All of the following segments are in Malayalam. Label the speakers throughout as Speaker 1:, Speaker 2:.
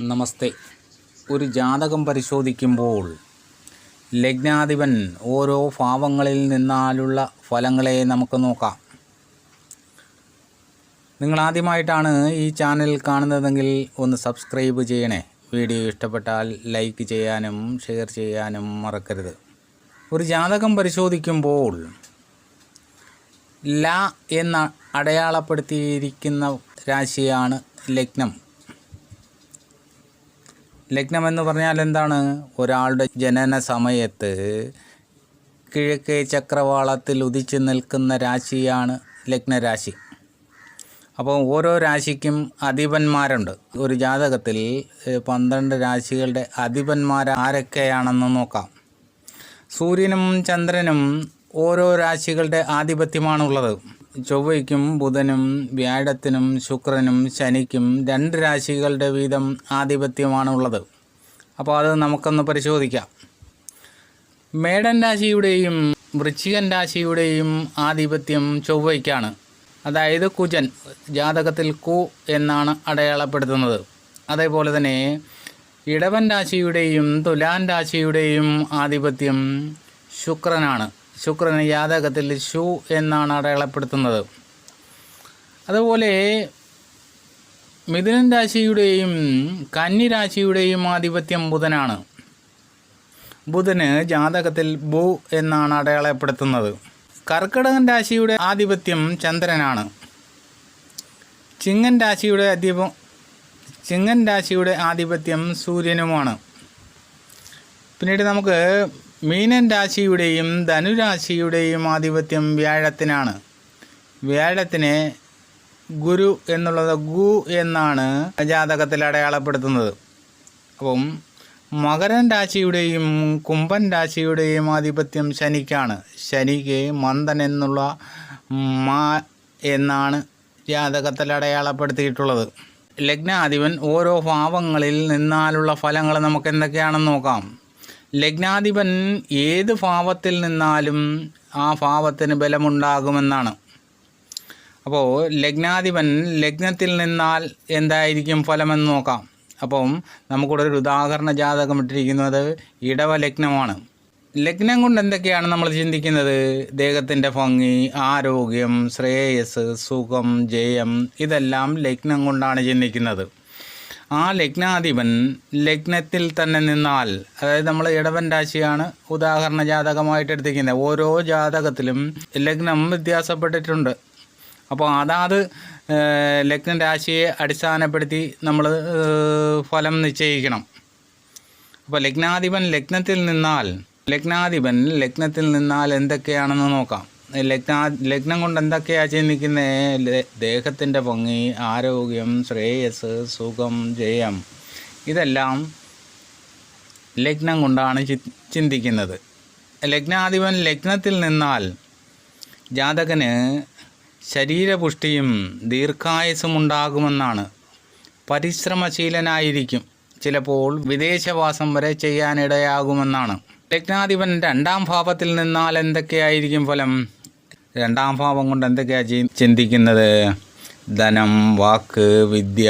Speaker 1: നമസ്തേ. ഒരു ജാതകം പരിശോധിക്കുമ്പോൾ ലഗ്നാധിപൻ ഓരോ ഭാവങ്ങളിൽ നിന്നാലുള്ള ഫലങ്ങളെ നമുക്ക് നോക്കാം. നിങ്ങൾ ആദ്യമായിട്ടാണ് ഈ ചാനൽ കാണുന്നതെങ്കിൽ ഒന്ന് സബ്സ്ക്രൈബ് ചെയ്യണേ. വീഡിയോ ഇഷ്ടപ്പെട്ടാൽ ലൈക്ക് ചെയ്യാനും ഷെയർ ചെയ്യാനും മറക്കരുത്. ഒരു ജാതകം പരിശോധിക്കുമ്പോൾ ല എന്ന അടയാളപ്പെടുത്തിയിരിക്കുന്ന രാശിയാണ് ലഗ്നം. ലഗ്നം എന്ന് പറഞ്ഞാൽ എന്താണ്? ഒരാളുടെ ജനന സമയത്ത് കിഴക്കേ ചക്രവാളത്തിൽ ഉദിച്ചു നിൽക്കുന്ന രാശിയാണ് ലഗ്നരാശി. അപ്പോൾ ഓരോ രാശിക്കും അധിപന്മാരുണ്ട്. ഒരു ജാതകത്തിൽ പന്ത്രണ്ട് രാശികളുടെ അധിപന്മാർ ആരൊക്കെയാണെന്ന് നോക്കാം. സൂര്യനും ചന്ദ്രനും ഓരോ രാശികളുടെ ആധിപത്യമാണുള്ളത്. ചൊവ്വയ്ക്കും ബുധനും വ്യാഴത്തിനും ശുക്രനും ശനിക്കും രണ്ട് രാശികളുടെ വീതം ആധിപത്യമാണുള്ളത്. അപ്പോൾ അത് നമുക്കൊന്ന് പരിശോധിക്കാം. മേടൻ രാശിയുടെയും വൃശ്ചികൻ രാശിയുടെയും ആധിപത്യം ചൊവ്വയ്ക്കാണ്. അതായത് കുജൻ ജാതകത്തിൽ കു എന്നാണ് അടയാളപ്പെടുത്തുന്നത്. അതേപോലെ തന്നെ ഇടവൻ രാശിയുടെയും തുലാൻ രാശിയുടെയും ആധിപത്യം ശുക്രനാണ്. ശുക്രൻ ജാതകത്തിൽ ശു എന്നാണ് അടയാളപ്പെടുത്തുന്നത്. അതുപോലെ മിഥുനൻ രാശിയുടെയും കന്നി രാശിയുടെയും ആധിപത്യം ബുധനാണ്. ബുധന് ജാതകത്തിൽ ബു എന്നാണ് അടയാളപ്പെടുത്തുന്നത്. കർക്കിടകൻ രാശിയുടെ ആധിപത്യം ചന്ദ്രനാണ്. ചിങ്ങൻ രാശിയുടെ അധിപം ചിങ്ങൻ രാശിയുടെ ആധിപത്യം സൂര്യനുമാണ്. പിന്നീട് നമുക്ക് മീനൻ രാശിയുടെയും ധനുരാശിയുടെയും ആധിപത്യം വ്യാഴത്തിനാണ്. വ്യാഴത്തിനെ ഗുരു എന്നുള്ളത് ഗു എന്നാണ് ജാതകത്തിൽ അടയാളപ്പെടുത്തുന്നത്. അപ്പം മകരൻ രാശിയുടെയും കുംഭൻ രാശിയുടെയും ആധിപത്യം ശനിക്കാണ്. ശനിക്ക് മന്ദൻ എന്നുള്ള മാ എന്നാണ് ജാതകത്തിൽ അടയാളപ്പെടുത്തിയിട്ടുള്ളത്. ലഗ്നാധിപൻ ഓരോ ഭാവങ്ങളിൽ നിന്നാലുള്ള ഫലങ്ങൾ നമുക്ക് എന്തൊക്കെയാണെന്ന് നോക്കാം. ലഗ്നാധിപൻ ഏത് ഭാവത്തിൽ നിന്നാലും ആ ഭാവത്തിന് ബലമുണ്ടാകുമെന്നാണ്. അപ്പോൾ ലഗ്നാധിപൻ ലഗ്നത്തിൽ നിന്നാൽ എന്തായിരിക്കും ഫലമെന്ന് നോക്കാം. അപ്പം നമുക്കിവിടെ ഒരു ഉദാഹരണ ജാതകം ഇട്ടിരിക്കുന്നത് ഇടവ ലഗ്നമാണ് ലഗ്നം കൊണ്ട് എന്തൊക്കെയാണ് നമ്മൾ ചിന്തിക്കുന്നത്? ദേഹത്തിന്റെ ഭംഗി ആരോഗ്യം ശ്രേയസ് സുഖം ജയം ഇതെല്ലാം ലഗ്നം കൊണ്ടാണ് ചിന്തിക്കുന്നത്. ആ ലഗ്നാധിപൻ ലഗ്നത്തിൽ തന്നെ നിന്നാൽ അതായത് നമ്മൾ ഇടവൻ രാശിയാണ് ഉദാഹരണ ജാതകമായിട്ട് എടുത്തിരിക്കുന്നത്. ഓരോ ജാതകത്തിലും ലഗ്നം വ്യത്യാസപ്പെട്ടിട്ടുണ്ട്. അപ്പോൾ അതാത് ലഗ്ന രാശിയെ അടിസ്ഥാനപ്പെടുത്തി നമ്മൾ ഫലം നിശ്ചയിക്കണം. അപ്പോൾ ലഗ്നാധിപൻ ലഗ്നത്തിൽ നിന്നാൽ ലഗ്നാധിപൻ ലഗ്നത്തിൽ നിന്നാൽ എന്തൊക്കെയാണെന്ന് നോക്കാം. ലഗ്നാ ലഗ്നം കൊണ്ട് എന്തൊക്കെയാണ് ചിന്തിക്കുന്നത് ദേഹത്തിന്റെ ഭംഗി ആരോഗ്യം ശ്രേയസ് സുഖം ജയം. ഇതെല്ലാം ലഗ്നം കൊണ്ടാണ് ചിന്തിക്കുന്നത്. ലഗ്നാധിപൻ ലഗ്നത്തിൽ നിന്നാൽ ജാതകന് ശരീരപുഷ്ടിയും ദീർഘായുസും ഉണ്ടാകുമെന്നാണ്. പരിശ്രമശീലനായിരിക്കും. ചിലപ്പോൾ വിദേശവാസം വരെ ചെയ്യാനിടയാകുമെന്നാണ്. ലഗ്നാധിപൻ രണ്ടാം ഭാവത്തിൽ നിന്നാൽ എന്തൊക്കെയായിരിക്കും ഫലം? രണ്ടാം ഭാവം കൊണ്ട് എന്തൊക്കെയാണ് ചിന്തിക്കുന്നത്? ധനം വാക്ക് വിദ്യ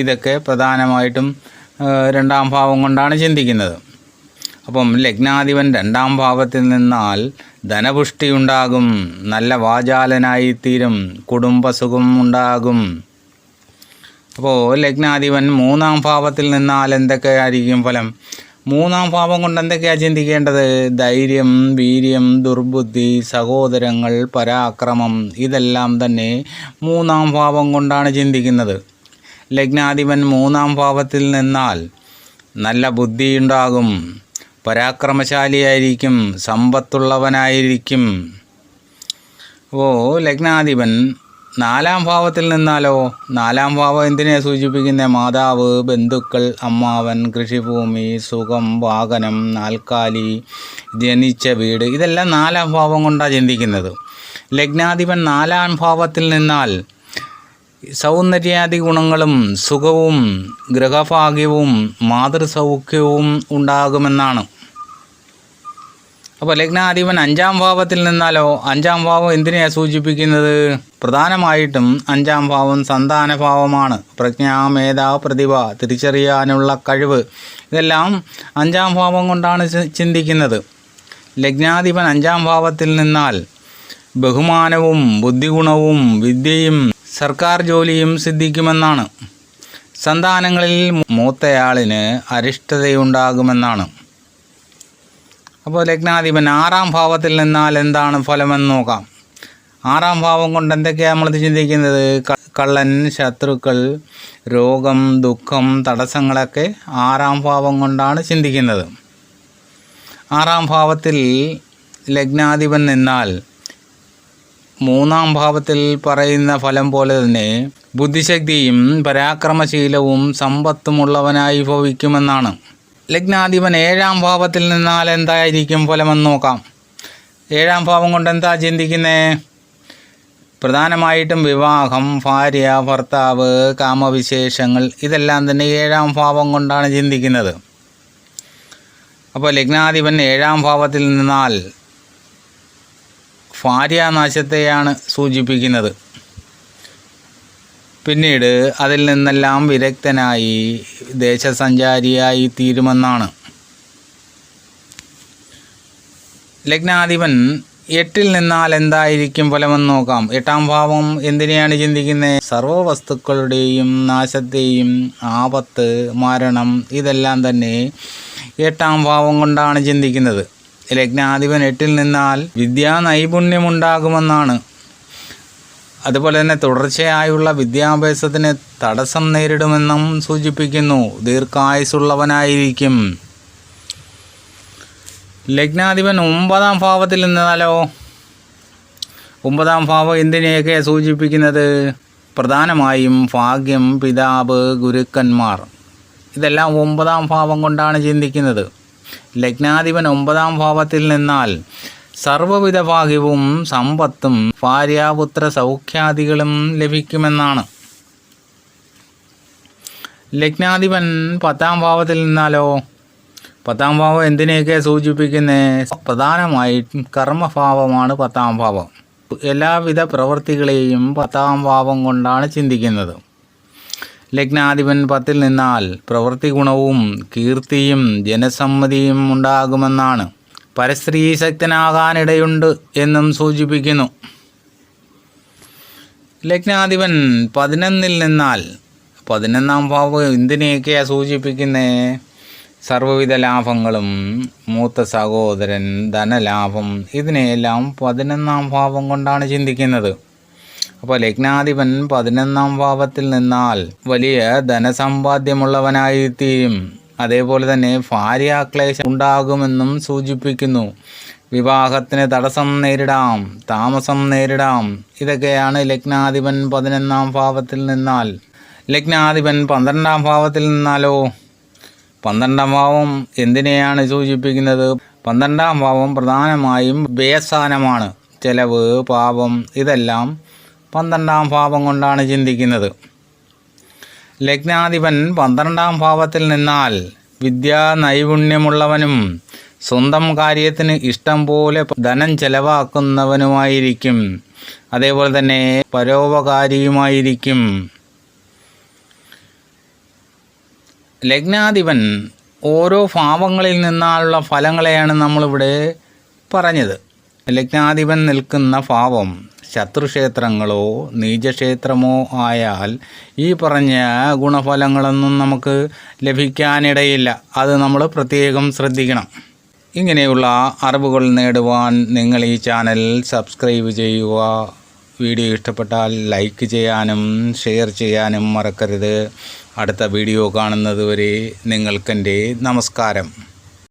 Speaker 1: ഇതൊക്കെ പ്രധാനമായിട്ടും രണ്ടാം ഭാവം കൊണ്ടാണ് ചിന്തിക്കുന്നത്. അപ്പം ലഗ്നാധിപൻ രണ്ടാം ഭാവത്തിൽ നിന്നാൽ ധനപുഷ്ടി ഉണ്ടാകും നല്ല വാചാലനായി തീരും കുടുംബസുഖം ഉണ്ടാകും. അപ്പോൾ ലഗ്നാധിപൻ മൂന്നാം ഭാവത്തിൽ നിന്നാൽ എന്തൊക്കെയായിരിക്കും ഫലം? മൂന്നാം ഭാവം കൊണ്ട് എന്തൊക്കെയാണ് ചിന്തിക്കേണ്ടത്? ധൈര്യം വീര്യം ദുർബുദ്ധി സഹോദരങ്ങൾ പരാക്രമം ഇതെല്ലാം തന്നെ മൂന്നാം ഭാവം കൊണ്ടാണ് ചിന്തിക്കുന്നത്. ലഗ്നാധിപൻ മൂന്നാം ഭാവത്തിൽ നിന്നാൽ നല്ല ബുദ്ധിയുണ്ടാകും പരാക്രമശാലിയായിരിക്കും സമ്പത്തുള്ളവനായിരിക്കും. ഓ ലഗ്നാധിപൻ നാലാം ഭാവത്തിൽ നിന്നാലോ? നാലാം ഭാവം എന്തിനെ സൂചിപ്പിക്കുന്നത് മാതാവ് ബന്ധുക്കൾ അമ്മാവൻ കൃഷിഭൂമി സുഖം വാഹനം നാൽക്കാലി ജനിച്ച വീട്. ഇതെല്ലാം നാലാം ഭാവം കൊണ്ടാണ് ചിന്തിക്കുന്നത്. ലഗ്നാധിപൻ നാലാം ഭാവത്തിൽ നിന്നാൽ സൗന്ദര്യാദി ഗുണങ്ങളും സുഖവും ഗൃഹഭാഗ്യവും മാതൃസൗഖ്യവും ഉണ്ടാകുമെന്നാണ്. അപ്പോൾ ലഗ്നാധിപൻ അഞ്ചാം ഭാവത്തിൽ നിന്നാലോ അഞ്ചാം ഭാവം എന്തിനെയാണ് സൂചിപ്പിക്കുന്നത്? പ്രധാനമായിട്ടും അഞ്ചാം ഭാവം സന്താന ഭാവമാണ്. പ്രജ്ഞ മേധ പ്രതിഭ തിരിച്ചറിയാനുള്ള കഴിവ്. ഇതെല്ലാം അഞ്ചാം ഭാവം കൊണ്ടാണ് ചിന്തിക്കുന്നത്. ലഗ്നാധിപൻ അഞ്ചാം ഭാവത്തിൽ നിന്നാൽ ബഹുമാനവും ബുദ്ധിഗുണവും വിദ്യയും സർക്കാർ ജോലിയും സിദ്ധിക്കുമെന്നാണ്. സന്താനങ്ങളിൽ മൂത്തയാളിന് അരിഷ്ടതയുണ്ടാകുമെന്നാണ്. അപ്പോൾ ലഗ്നാധിപൻ ആറാം ഭാവത്തിൽ നിന്നാൽ എന്താണ് ഫലമെന്ന് നോക്കാം. ആറാം ഭാവം കൊണ്ട് എന്തൊക്കെയാണ് നമ്മൾ ചിന്തിക്കുന്നത്? കള്ളൻ ശത്രുക്കൾ രോഗം ദുഃഖം തടസ്സങ്ങളൊക്കെ ആറാം ഭാവം കൊണ്ടാണ് ചിന്തിക്കുന്നത്. ആറാം ഭാവത്തിൽ ലഗ്നാധിപൻ നിന്നാൽ മൂന്നാം ഭാവത്തിൽ പറയുന്ന ഫലം പോലെ തന്നെ ബുദ്ധിശക്തിയും പരാക്രമശീലവും സമ്പത്തുമുള്ളവനായി ഭവിക്കുമെന്നാണ്. ലഗ്നാധിപൻ ഏഴാം ഭാവത്തിൽ നിന്നാൽ എന്തായിരിക്കും ഫലമെന്ന് നോക്കാം. ഏഴാം ഭാവം കൊണ്ട് എന്താ ചിന്തിക്കുന്നത് പ്രധാനമായിട്ടും വിവാഹം ഭാര്യ ഭർത്താവ് കാമവിശേഷങ്ങൾ ഇതെല്ലാം തന്നെ ഏഴാം ഭാവം കൊണ്ടാണ് ചിന്തിക്കുന്നത്. അപ്പോൾ ലഗ്നാധിപൻ ഏഴാം ഭാവത്തിൽ നിന്നാൽ ഭാര്യാനാശത്തെയാണ് സൂചിപ്പിക്കുന്നത്. പിന്നീട് അതിൽ നിന്നെല്ലാം വിരക്തനായി ദേശസഞ്ചാരിയായി തീരുമെന്നാണ്. ലഗ്നാധിപൻ എട്ടിൽ നിന്നാൽ എന്തായിരിക്കും ഫലമെന്ന് നോക്കാം. എട്ടാം ഭാവം എന്തിനെയാണ് ചിന്തിക്കുന്നത് സർവവസ്തുക്കളുടെയും നാശത്തെയും ആപത്ത് മരണം ഇതെല്ലാം തന്നെ എട്ടാം ഭാവം കൊണ്ടാണ് ചിന്തിക്കുന്നത്. ലഗ്നാധിപൻ എട്ടിൽ നിന്നാൽ വിദ്യാ നൈപുണ്യമുണ്ടാകുമെന്നാണ് അതുപോലെ തന്നെ തുടർച്ചയായുള്ള വിദ്യാഭ്യാസത്തിന് തടസ്സം നേരിടുമെന്നും സൂചിപ്പിക്കുന്നു. ദീർഘായുസുള്ളവനായിരിക്കും ലഗ്നാധിപൻ ഒമ്പതാം ഭാവത്തിൽ നിന്നാലോ? ഒമ്പതാം ഭാവം എന്തിനെയൊക്കെ സൂചിപ്പിക്കുന്നത്? പ്രധാനമായും ഭാഗ്യം പിതാവ് ഗുരുക്കന്മാർ. ഇതെല്ലാം ഒമ്പതാം ഭാവം കൊണ്ടാണ് ചിന്തിക്കുന്നത്. ലഗ്നാധിപൻ ഒമ്പതാം ഭാവത്തിൽ നിന്നാൽ സർവവിധ ഭാഗ്യവും സമ്പത്തും ഭാര്യാപുത്ര സൗഖ്യാദികളും ലഭിക്കുമെന്നാണ്. ലഗ്നാധിപൻ പത്താം ഭാവത്തിൽ നിന്നാലോ? പത്താം ഭാവം എന്തിനെയൊക്കെ സൂചിപ്പിക്കുന്നത് പ്രധാനമായിട്ടും കർമ്മഭാവമാണ് പത്താം ഭാവം. എല്ലാവിധ പ്രവൃത്തികളെയും പത്താം ഭാവം കൊണ്ടാണ് ചിന്തിക്കുന്നത്. ലഗ്നാധിപൻ പത്തിൽ നിന്നാൽ പ്രവൃത്തി ഗുണവും കീർത്തിയും ജനസമ്മതിയും ഉണ്ടാകുമെന്നാണ്. പരസ്ത്രീ ശക്തനാകാനിടയുണ്ട് എന്നും സൂചിപ്പിക്കുന്നു. ലഗ്നാധിപൻ പതിനൊന്നിൽ നിന്നാൽ പതിനൊന്നാം ഭാവ് എന്തിനെയൊക്കെയാണ് സൂചിപ്പിക്കുന്നത് സർവവിധ ലാഭങ്ങളും മൂത്ത സഹോദരൻ ധനലാഭം ഇതിനെയെല്ലാം പതിനൊന്നാം ഭാവം കൊണ്ടാണ് ചിന്തിക്കുന്നത്. അപ്പോൾ ലഗ്നാധിപൻ പതിനൊന്നാം ഭാവത്തിൽ നിന്നാൽ വലിയ ധനസമ്പാദ്യമുള്ളവനായിത്തീരും. അതേപോലെ തന്നെ ഭാര്യാക്ലേശം ഉണ്ടാകുമെന്നും സൂചിപ്പിക്കുന്നു. വിവാഹത്തിന് തടസ്സം നേരിടാം താമസം നേരിടാം. ഇതൊക്കെയാണ് ലഗ്നാധിപൻ പതിനൊന്നാം ഭാവത്തിൽ നിന്നാൽ. ലഗ്നാധിപൻ പന്ത്രണ്ടാം ഭാവത്തിൽ നിന്നാലോ? പന്ത്രണ്ടാം ഭാവം എന്തിനെയാണ് സൂചിപ്പിക്കുന്നത്? പന്ത്രണ്ടാം ഭാവം പ്രധാനമായും വ്യയസ്ഥാനമാണ്. ചെലവ് പാപം ഇതെല്ലാം പന്ത്രണ്ടാം ഭാവം കൊണ്ടാണ് ചിന്തിക്കുന്നത്. ലഗ്നാധിപൻ പന്ത്രണ്ടാം ഭാവത്തിൽ നിന്നാൽ വിദ്യാ നൈപുണ്യമുള്ളവനും സ്വന്തം കാര്യത്തിന് ഇഷ്ടം പോലെ ധനം ചെലവാക്കുന്നവനുമായിരിക്കും. അതേപോലെ തന്നെ പരോപകാരിയുമായിരിക്കും. ലഗ്നാധിപൻ ഓരോ ഭാവങ്ങളിൽ നിന്നുള്ള ഫലങ്ങളെയാണ് നമ്മളിവിടെ പറഞ്ഞത്. ലഗ്നാധിപൻ നിൽക്കുന്ന ഭാവം ശത്രുക്ഷേത്രങ്ങളോ നീചക്ഷേത്രമോ ആയാൽ ഈ പറഞ്ഞ ഗുണഫലങ്ങളൊന്നും നമുക്ക് ലഭിക്കാനിടയില്ല. അത് നമ്മൾ പ്രത്യേകം ശ്രദ്ധിക്കണം. ഇങ്ങനെയുള്ള അറിവുകൾ നേടുവാൻ നിങ്ങൾ ഈ ചാനൽ സബ്സ്ക്രൈബ് ചെയ്യുക. വീഡിയോ ഇഷ്ടപ്പെട്ടാൽ ലൈക്ക് ചെയ്യാനും ഷെയർ ചെയ്യാനും മറക്കരുത്. അടുത്ത വീഡിയോ കാണുന്നതുവരെ നിങ്ങൾക്കെന്റെ നമസ്കാരം.